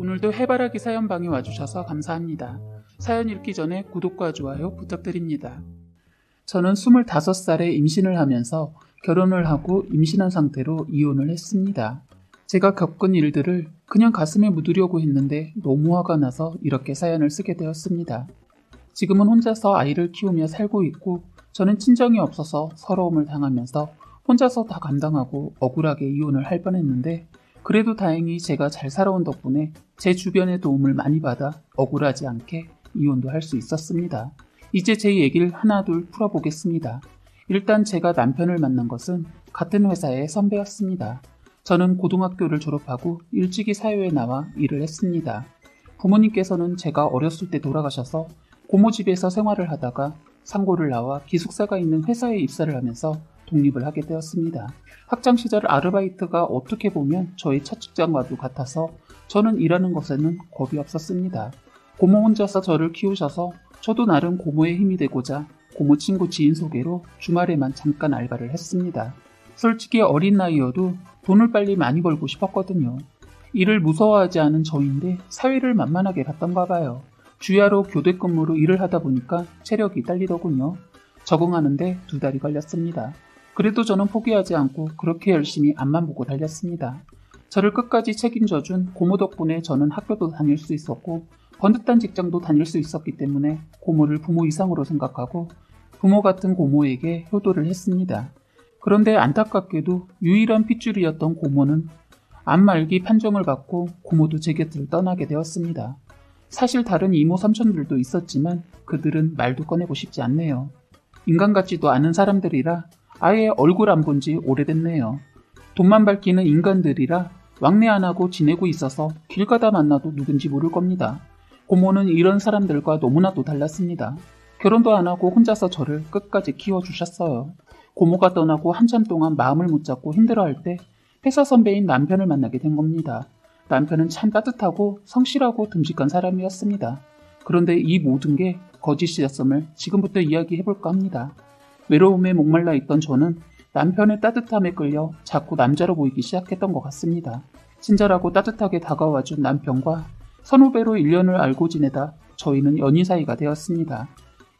오늘도 해바라기 사연방에 와주셔서 감사합니다. 사연 읽기 전에 구독과 좋아요 부탁드립니다. 저는 25살에 임신을 하면서 결혼을 하고 임신한 상태로 이혼을 했습니다. 제가 겪은 일들을 그냥 가슴에 묻으려고 했는데 너무 화가 나서 이렇게 사연을 쓰게 되었습니다. 지금은 혼자서 아이를 키우며 살고 있고 저는 친정이 없어서 서러움을 당하면서 혼자서 다 감당하고 억울하게 이혼을 할 뻔했는데 그래도 다행히 제가 잘 살아온 덕분에 제 주변의 도움을 많이 받아 억울하지 않게 이혼도 할 수 있었습니다. 이제 제 얘기를 하나둘 풀어보겠습니다. 일단 제가 남편을 만난 것은 같은 회사의 선배였습니다. 저는 고등학교를 졸업하고 일찍이 사회에 나와 일을 했습니다. 부모님께서는 제가 어렸을 때 돌아가셔서 고모 집에서 생활을 하다가 상고를 나와 기숙사가 있는 회사에 입사를 하면서 독립을 하게 되었습니다. 학창 시절 아르바이트가 어떻게 보면 저의 첫 직장과도 같아서 저는 일하는 것에는 겁이 없었습니다. 고모 혼자서 저를 키우셔서 저도 나름 고모의 힘이 되고자 고모 친구 지인 소개로 주말에만 잠깐 알바를 했습니다. 솔직히 어린 나이여도 돈을 빨리 많이 벌고 싶었거든요. 일을 무서워하지 않은 저인데 사회를 만만하게 갔던가 봐요. 주야로 교대 근무로 일을 하다 보니까 체력이 딸리더군요. 적응하는데 두 달이 걸렸습니다. 그래도 저는 포기하지 않고 그렇게 열심히 앞만 보고 달렸습니다. 저를 끝까지 책임져준 고모 덕분에 저는 학교도 다닐 수 있었고 번듯한 직장도 다닐 수 있었기 때문에 고모를 부모 이상으로 생각하고 부모 같은 고모에게 효도를 했습니다. 그런데 안타깝게도 유일한 핏줄이었던 고모는 암말기 판정을 받고 고모도 제 곁을 떠나게 되었습니다. 사실 다른 이모 삼촌들도 있었지만 그들은 말도 꺼내고 싶지 않네요. 인간 같지도 않은 사람들이라 아예 얼굴 안 본 지 오래됐네요. 돈만 밝히는 인간들이라 왕래 안 하고 지내고 있어서 길 가다 만나도 누군지 모를 겁니다. 고모는 이런 사람들과 너무나도 달랐습니다. 결혼도 안 하고 혼자서 저를 끝까지 키워주셨어요. 고모가 떠나고 한참 동안 마음을 못 잡고 힘들어할 때 회사 선배인 남편을 만나게 된 겁니다. 남편은 참 따뜻하고 성실하고 듬직한 사람이었습니다. 그런데 이 모든 게 거짓이었음을 지금부터 이야기해볼까 합니다. 외로움에 목말라 있던 저는 남편의 따뜻함에 끌려 자꾸 남자로 보이기 시작했던 것 같습니다. 친절하고 따뜻하게 다가와준 남편과 선후배로 1년을 알고 지내다 저희는 연인 사이가 되었습니다.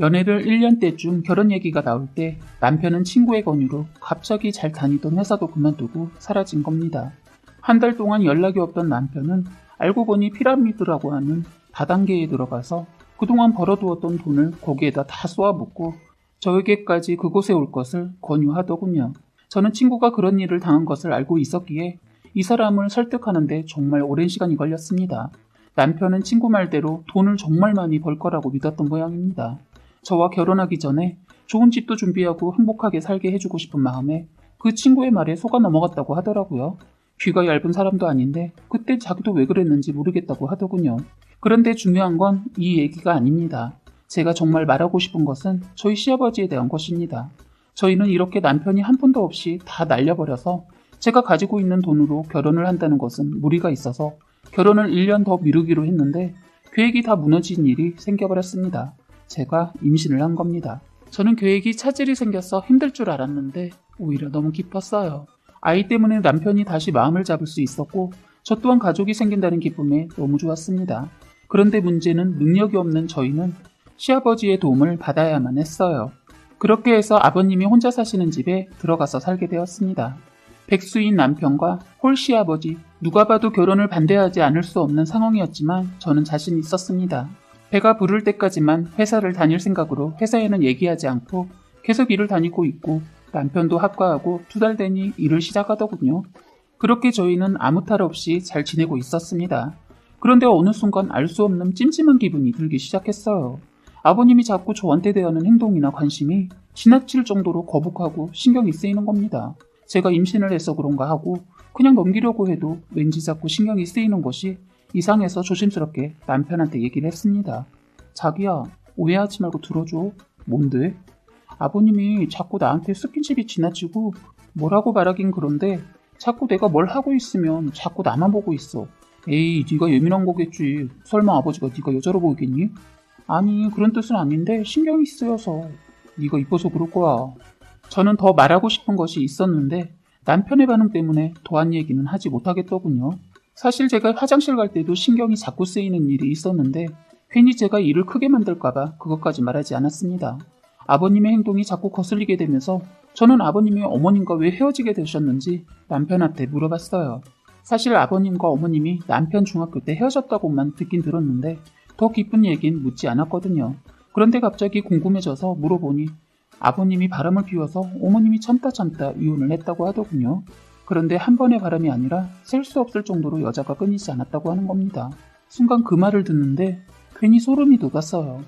연애를 1년 때쯤 결혼 얘기가 나올 때 남편은 친구의 권유로 갑자기 잘 다니던 회사도 그만두고 사라진 겁니다. 한 달 동안 연락이 없던 남편은 알고 보니 피라미드라고 하는 다단계에 들어가서 그동안 벌어두었던 돈을 거기에다 다 쏘아붓고 저에게까지 그곳에 올 것을 권유하더군요. 저는 친구가 그런 일을 당한 것을 알고 있었기에 이 사람을 설득하는데 정말 오랜 시간이 걸렸습니다. 남편은 친구 말대로 돈을 정말 많이 벌 거라고 믿었던 모양입니다. 저와 결혼하기 전에 좋은 집도 준비하고 행복하게 살게 해주고 싶은 마음에 그 친구의 말에 속아 넘어갔다고 하더라고요. 귀가 얇은 사람도 아닌데 그때 자기도 왜 그랬는지 모르겠다고 하더군요. 그런데 중요한 건 이 얘기가 아닙니다. 제가 정말 말하고 싶은 것은 저희 시아버지에 대한 것입니다. 저희는 이렇게 남편이 한 푼도 없이 다 날려버려서 제가 가지고 있는 돈으로 결혼을 한다는 것은 무리가 있어서 결혼을 1년 더 미루기로 했는데 계획이 다 무너진 일이 생겨버렸습니다. 제가 임신을 한 겁니다. 저는 계획이 차질이 생겨서 힘들 줄 알았는데 오히려 너무 기뻤어요. 아이 때문에 남편이 다시 마음을 잡을 수 있었고 저 또한 가족이 생긴다는 기쁨에 너무 좋았습니다. 그런데 문제는 능력이 없는 저희는 시아버지의 도움을 받아야만 했어요. 그렇게 해서 아버님이 혼자 사시는 집에 들어가서 살게 되었습니다. 백수인 남편과 홀 시아버지, 누가 봐도 결혼을 반대하지 않을 수 없는 상황이었지만 저는 자신 있었습니다. 배가 부를 때까지만 회사를 다닐 생각으로 회사에는 얘기하지 않고 계속 일을 다니고 있고 남편도 합과하고 두 달 되니 일을 시작하더군요. 그렇게 저희는 아무 탈 없이 잘 지내고 있었습니다. 그런데 어느 순간 알 수 없는 찜찜한 기분이 들기 시작했어요. 아버님이 자꾸 저한테 대하는 행동이나 관심이 지나칠 정도로 거북하고 신경이 쓰이는 겁니다. 제가 임신을 해서 그런가 하고 그냥 넘기려고 해도 왠지 자꾸 신경이 쓰이는 것이 이상해서 조심스럽게 남편한테 얘기를 했습니다. 자기야, 오해하지 말고 들어줘. 뭔데? 아버님이 자꾸 나한테 스킨십이 지나치고 뭐라고 말하긴 그런데 자꾸 내가 뭘 하고 있으면 자꾸 나만 보고 있어. 에이, 네가 예민한 거겠지. 설마 아버지가 네가 여자로 보이겠니? 아니, 그런 뜻은 아닌데 신경이 쓰여서. 네가 이뻐서 그럴 거야. 저는 더 말하고 싶은 것이 있었는데 남편의 반응 때문에 더한 얘기는 하지 못하겠더군요. 사실 제가 화장실 갈 때도 신경이 자꾸 쓰이는 일이 있었는데 괜히 제가 일을 크게 만들까봐 그것까지 말하지 않았습니다. 아버님의 행동이 자꾸 거슬리게 되면서 저는 아버님이 어머님과 왜 헤어지게 되셨는지 남편한테 물어봤어요. 사실 아버님과 어머님이 남편 중학교 때 헤어졌다고만 듣긴 들었는데 더 깊은 얘긴 묻지 않았거든요. 그런데 갑자기 궁금해져서 물어보니 아버님이 바람을 피워서 어머님이 참다 참다 이혼을 했다고 하더군요. 그런데 한 번의 바람이 아니라 셀 수 없을 정도로 여자가 끊이지 않았다고 하는 겁니다. 순간 그 말을 듣는데 괜히 소름이 돋았어요.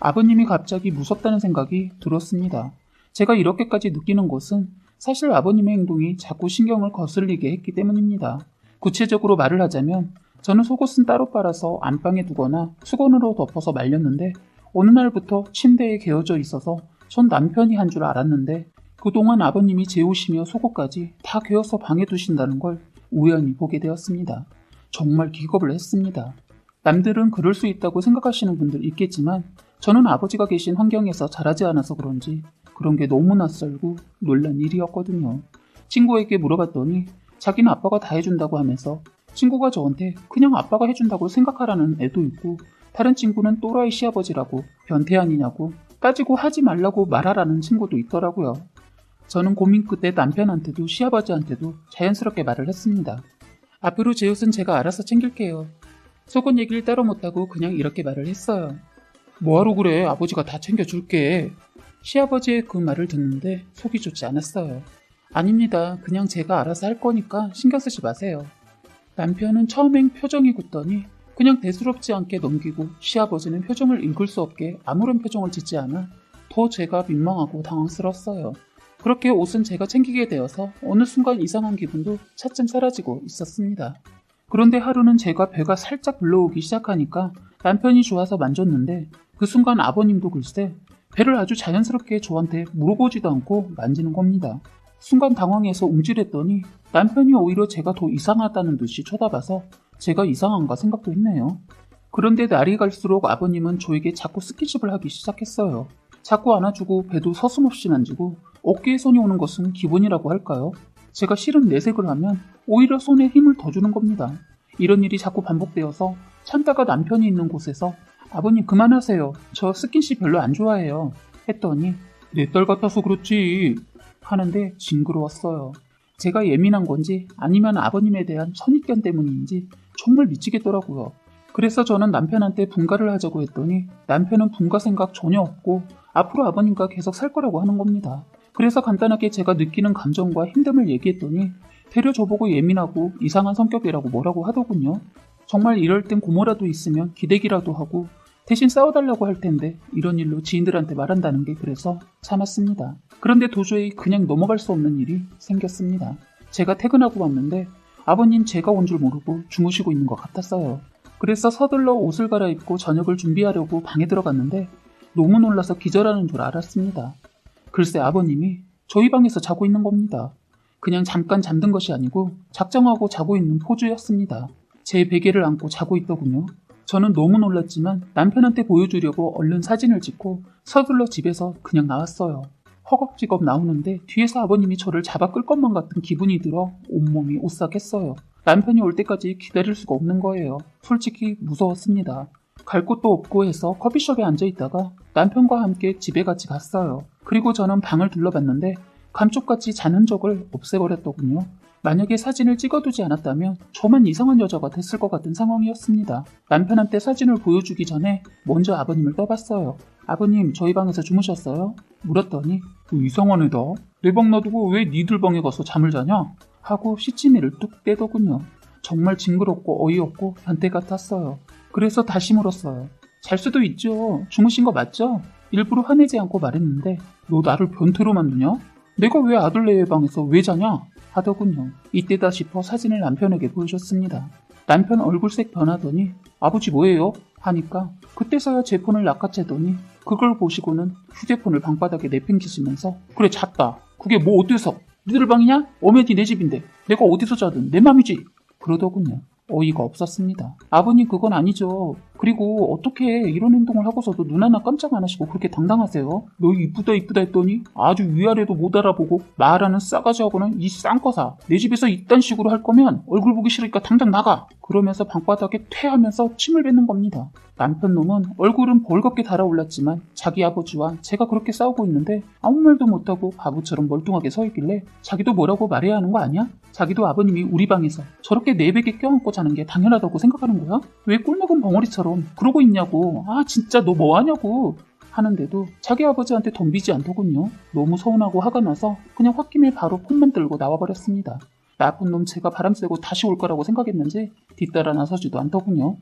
아버님이 갑자기 무섭다는 생각이 들었습니다. 제가 이렇게까지 느끼는 것은 사실 아버님의 행동이 자꾸 신경을 거슬리게 했기 때문입니다. 구체적으로 말을 하자면 저는 속옷은 따로 빨아서 안방에 두거나 수건으로 덮어서 말렸는데 어느 날부터 침대에 개어져 있어서 전 남편이 한 줄 알았는데 그동안 아버님이 재우시며 속옷까지 다 개어서 방에 두신다는 걸 우연히 보게 되었습니다. 정말 기겁을 했습니다. 남들은 그럴 수 있다고 생각하시는 분들 있겠지만 저는 아버지가 계신 환경에서 자라지 않아서 그런지 그런 게 너무 낯설고 놀란 일이었거든요. 친구에게 물어봤더니 자기는 아빠가 다 해준다고 하면서 친구가 저한테 그냥 아빠가 해준다고 생각하라는 애도 있고 다른 친구는 또라이 시아버지라고 변태 아니냐고 따지고 하지 말라고 말하라는 친구도 있더라고요. 저는 고민 끝에 남편한테도 시아버지한테도 자연스럽게 말을 했습니다. 앞으로 제 옷은 제가 알아서 챙길게요. 속옷 얘기를 따로 못하고 그냥 이렇게 말을 했어요. 뭐하러 그래? 아버지가 다 챙겨줄게. 시아버지의 그 말을 듣는데 속이 좋지 않았어요. 아닙니다. 그냥 제가 알아서 할 거니까 신경 쓰지 마세요. 남편은 처음엔 표정이 굳더니 그냥 대수롭지 않게 넘기고 시아버지는 표정을 읽을 수 없게 아무런 표정을 짓지 않아 더 제가 민망하고 당황스러웠어요. 그렇게 옷은 제가 챙기게 되어서 어느 순간 이상한 기분도 차츰 사라지고 있었습니다. 그런데 하루는 제가 배가 살짝 불러오기 시작하니까 남편이 좋아서 만졌는데 그 순간 아버님도 글쎄 배를 아주 자연스럽게 저한테 물어보지도 않고 만지는 겁니다. 순간 당황해서 움찔했더니 남편이 오히려 제가 더 이상하다는 듯이 쳐다봐서 제가 이상한가 생각도 했네요. 그런데 날이 갈수록 아버님은 저에게 자꾸 스킨십을 하기 시작했어요. 자꾸 안아주고 배도 서슴없이 만지고 어깨에 손이 오는 것은 기본이라고 할까요? 제가 싫은 내색을 하면 오히려 손에 힘을 더 주는 겁니다. 이런 일이 자꾸 반복되어서 참다가 남편이 있는 곳에서 아버님 그만하세요. 저 스킨십 별로 안 좋아해요. 했더니 내 딸 같아서 그렇지 하는데 징그러웠어요. 제가 예민한 건지 아니면 아버님에 대한 선입견 때문인지 정말 미치겠더라고요. 그래서 저는 남편한테 분가를 하자고 했더니 남편은 분가 생각 전혀 없고 앞으로 아버님과 계속 살 거라고 하는 겁니다. 그래서 간단하게 제가 느끼는 감정과 힘듦을 얘기했더니 되려 저보고 예민하고 이상한 성격이라고 뭐라고 하더군요. 정말 이럴 땐 고모라도 있으면 기대기라도 하고 대신 싸워달라고 할 텐데 이런 일로 지인들한테 말한다는 게 그래서 참았습니다. 그런데 도저히 그냥 넘어갈 수 없는 일이 생겼습니다. 제가 퇴근하고 왔는데 아버님 제가 온 줄 모르고 주무시고 있는 것 같았어요. 그래서 서둘러 옷을 갈아입고 저녁을 준비하려고 방에 들어갔는데 너무 놀라서 기절하는 줄 알았습니다. 글쎄 아버님이 저희 방에서 자고 있는 겁니다. 그냥 잠깐 잠든 것이 아니고 작정하고 자고 있는 포즈였습니다. 제 베개를 안고 자고 있더군요. 저는 너무 놀랐지만 남편한테 보여주려고 얼른 사진을 찍고 서둘러 집에서 그냥 나왔어요. 허겁지겁 나오는데 뒤에서 아버님이 저를 잡아 끌 것만 같은 기분이 들어 온몸이 오싹했어요. 남편이 올 때까지 기다릴 수가 없는 거예요. 솔직히 무서웠습니다. 갈 곳도 없고 해서 커피숍에 앉아 있다가 남편과 함께 집에 같이 갔어요. 그리고 저는 방을 둘러봤는데 감쪽같이 자는 적을 없애버렸더군요. 만약에 사진을 찍어두지 않았다면 저만 이상한 여자가 됐을 것 같은 상황이었습니다. 남편한테 사진을 보여주기 전에 먼저 아버님을 떠봤어요. 아버님, 저희 방에서 주무셨어요? 물었더니 그 이상한 애다. 내 방 놔두고 왜 니들 방에 가서 잠을 자냐? 하고 시치미를 뚝 떼더군요. 정말 징그럽고 어이없고 변태 같았어요. 그래서 다시 물었어요. 잘 수도 있죠. 주무신 거 맞죠? 일부러 화내지 않고 말했는데 너 나를 변태로 만드냐? 내가 왜 아들네의 방에서 왜 자냐? 하더군요. 이때다 싶어 사진을 남편에게 보여줬습니다. 남편 얼굴색 변하더니 아버지 뭐예요? 하니까 그때서야 제 폰을 낚아채더니 그걸 보시고는 휴대폰을 방바닥에 내팽기시면서 그래 잤다. 그게 뭐 어때서? 니들 방이냐? 어메디 내 집인데 내가 어디서 자든 내 맘이지. 그러더군요. 어이가 없었습니다. 아버님 그건 아니죠. 그리고 어떻게 이런 행동을 하고서도 눈 하나 깜짝 안 하시고 그렇게 당당하세요? 너 이쁘다 이쁘다 했더니 아주 위아래도 못 알아보고 말하는 싸가지하고는 이 쌍꺼사 내 집에서 이딴 식으로 할 거면 얼굴 보기 싫으니까 당장 나가 그러면서 방바닥에 퇴하면서 침을 뱉는 겁니다. 남편 놈은 얼굴은 벌겋게 달아올랐지만 자기 아버지와 제가 그렇게 싸우고 있는데 아무 말도 못하고 바보처럼 멀뚱하게 서 있길래 자기도 뭐라고 말해야 하는 거 아니야? 자기도 아버님이 우리 방에서 저렇게 내백에 껴안고 자는 게 당연하다고 생각하는 거야? 왜 꿀먹은 벙어리처럼 그러고 있냐고 아 진짜 너 뭐하냐고 하는데도 자기 아버지한테 덤비지 않더군요. 너무 서운하고 화가 나서 그냥 홧김에 바로 폰만 들고 나와버렸습니다. 나쁜 놈 제가 바람 쐬고 다시 올 거라고 생각했는지 뒤따라 나서지도 않더군요.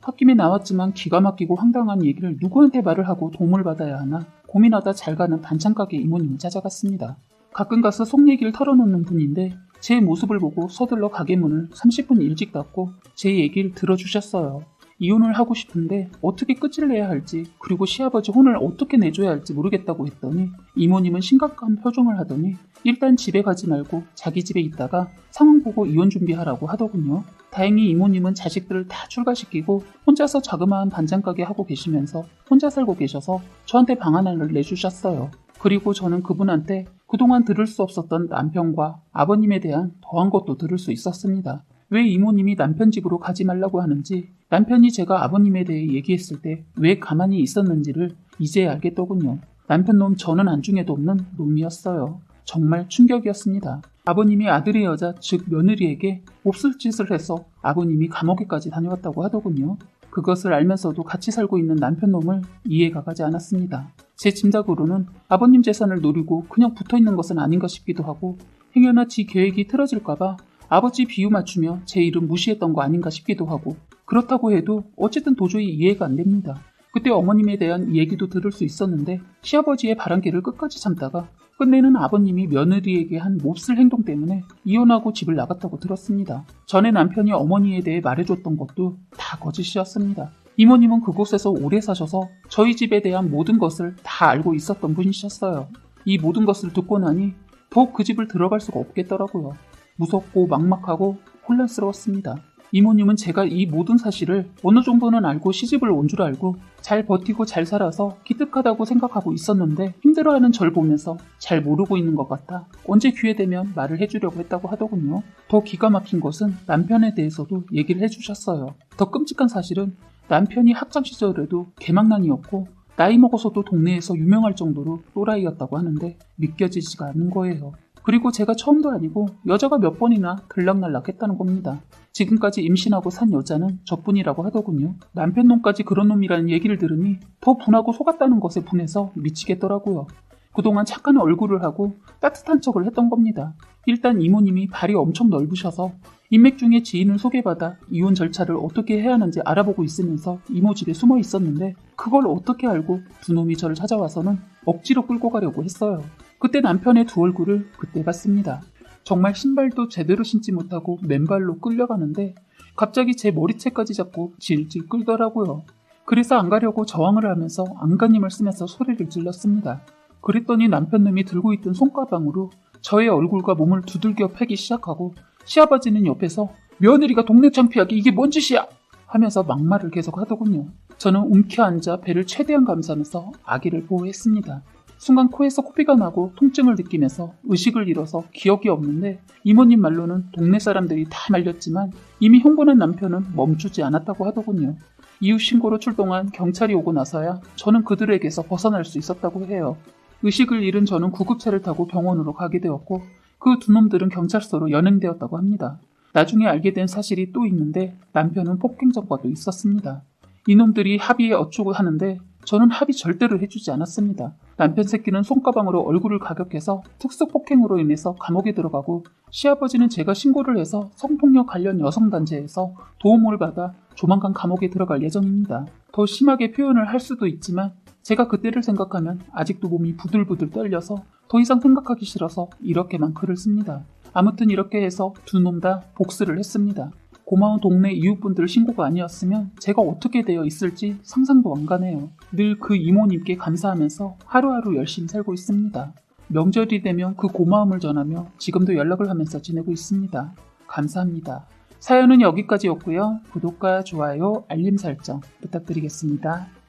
홧김에 나왔지만 기가 막히고 황당한 얘기를 누구한테 말을 하고 도움을 받아야 하나 고민하다 잘 가는 반찬가게 이모님을 찾아갔습니다. 가끔 가서 속 얘기를 털어놓는 분인데 제 모습을 보고 서둘러 가게 문을 30분 일찍 닫고 제 얘기를 들어주셨어요. 이혼을 하고 싶은데 어떻게 끝을 내야 할지 그리고 시아버지 혼을 어떻게 내줘야 할지 모르겠다고 했더니 이모님은 심각한 표정을 하더니 일단 집에 가지 말고 자기 집에 있다가 상황 보고 이혼 준비하라고 하더군요. 다행히 이모님은 자식들을 다 출가시키고 혼자서 자그마한 반찬가게 하고 계시면서 혼자 살고 계셔서 저한테 방 하나를 내주셨어요. 그리고 저는 그분한테 그동안 들을 수 없었던 남편과 아버님에 대한 더한 것도 들을 수 있었습니다. 왜 이모님이 남편 집으로 가지 말라고 하는지 남편이 제가 아버님에 대해 얘기했을 때 왜 가만히 있었는지를 이제 알겠더군요. 남편 놈 저는 안중에도 없는 놈이었어요. 정말 충격이었습니다. 아버님이 아들의 여자 즉 며느리에게 몹쓸 짓을 해서 아버님이 감옥에까지 다녀왔다고 하더군요. 그것을 알면서도 같이 살고 있는 남편 놈을 이해가 가지 않았습니다. 제 짐작으로는 아버님 재산을 노리고 그냥 붙어 있는 것은 아닌가 싶기도 하고 행여나 지 계획이 틀어질까봐 아버지 비유 맞추며 제 이름 무시했던 거 아닌가 싶기도 하고 그렇다고 해도 어쨌든 도저히 이해가 안 됩니다. 그때 어머님에 대한 얘기도 들을 수 있었는데 시아버지의 바람기를 끝까지 참다가 끝내는 아버님이 며느리에게 한 몹쓸 행동 때문에 이혼하고 집을 나갔다고 들었습니다. 전에 남편이 어머니에 대해 말해줬던 것도 다 거짓이었습니다. 이모님은 그곳에서 오래 사셔서 저희 집에 대한 모든 것을 다 알고 있었던 분이셨어요. 이 모든 것을 듣고 나니 더욱 그 집을 들어갈 수가 없겠더라고요. 무섭고 막막하고 혼란스러웠습니다. 이모님은 제가 이 모든 사실을 어느 정도는 알고 시집을 온 줄 알고 잘 버티고 잘 살아서 기특하다고 생각하고 있었는데 힘들어하는 절 보면서 잘 모르고 있는 것 같아 언제 기회 되면 말을 해주려고 했다고 하더군요. 더 기가 막힌 것은 남편에 대해서도 얘기를 해주셨어요. 더 끔찍한 사실은 남편이 학창 시절에도 개망난이었고 나이 먹어서도 동네에서 유명할 정도로 또라이였다고 하는데 믿겨지지가 않는 거예요. 그리고 제가 처음도 아니고 여자가 몇 번이나 들락날락 했다는 겁니다. 지금까지 임신하고 산 여자는 저뿐이라고 하더군요. 남편 놈까지 그런 놈이라는 얘기를 들으니 더 분하고 속았다는 것에 분해서 미치겠더라고요. 그동안 착한 얼굴을 하고 따뜻한 척을 했던 겁니다. 일단 이모님이 발이 엄청 넓으셔서 인맥 중에 지인을 소개받아 이혼 절차를 어떻게 해야 하는지 알아보고 있으면서 이모 집에 숨어 있었는데 그걸 어떻게 알고 두 놈이 저를 찾아와서는 억지로 끌고 가려고 했어요. 그때 남편의 두 얼굴을 그때 봤습니다. 정말 신발도 제대로 신지 못하고 맨발로 끌려가는데 갑자기 제 머리채까지 잡고 질질 끌더라고요. 그래서 안 가려고 저항을 하면서 안간힘을 쓰면서 소리를 질렀습니다. 그랬더니 남편놈이 들고 있던 손가방으로 저의 얼굴과 몸을 두들겨 패기 시작하고 시아버지는 옆에서 며느리가 동네 창피하게 이게 뭔 짓이야 하면서 막말을 계속 하더군요. 저는 움켜 앉아 배를 최대한 감싸면서 아기를 보호했습니다. 순간 코에서 코피가 나고 통증을 느끼면서 의식을 잃어서 기억이 없는데 이모님 말로는 동네 사람들이 다 말렸지만 이미 흥분한 남편은 멈추지 않았다고 하더군요. 이후 신고로 출동한 경찰이 오고 나서야 저는 그들에게서 벗어날 수 있었다고 해요. 의식을 잃은 저는 구급차를 타고 병원으로 가게 되었고 그 두 놈들은 경찰서로 연행되었다고 합니다. 나중에 알게 된 사실이 또 있는데 남편은 폭행 전과도 있었습니다. 이놈들이 합의에 어쩌고 하는데 저는 합의 절대로 해주지 않았습니다. 남편 새끼는 손가방으로 얼굴을 가격해서 특수 폭행으로 인해서 감옥에 들어가고 시아버지는 제가 신고를 해서 성폭력 관련 여성단체에서 도움을 받아 조만간 감옥에 들어갈 예정입니다. 더 심하게 표현을 할 수도 있지만 제가 그때를 생각하면 아직도 몸이 부들부들 떨려서 더 이상 생각하기 싫어서 이렇게만 글을 씁니다. 아무튼 이렇게 해서 두 놈 다 복수를 했습니다. 고마운 동네 이웃분들 신고가 아니었으면 제가 어떻게 되어 있을지 상상도 안 가네요. 늘 그 이모님께 감사하면서 하루하루 열심히 살고 있습니다. 명절이 되면 그 고마움을 전하며 지금도 연락을 하면서 지내고 있습니다. 감사합니다. 사연은 여기까지였고요. 구독과 좋아요, 알림 설정 부탁드리겠습니다.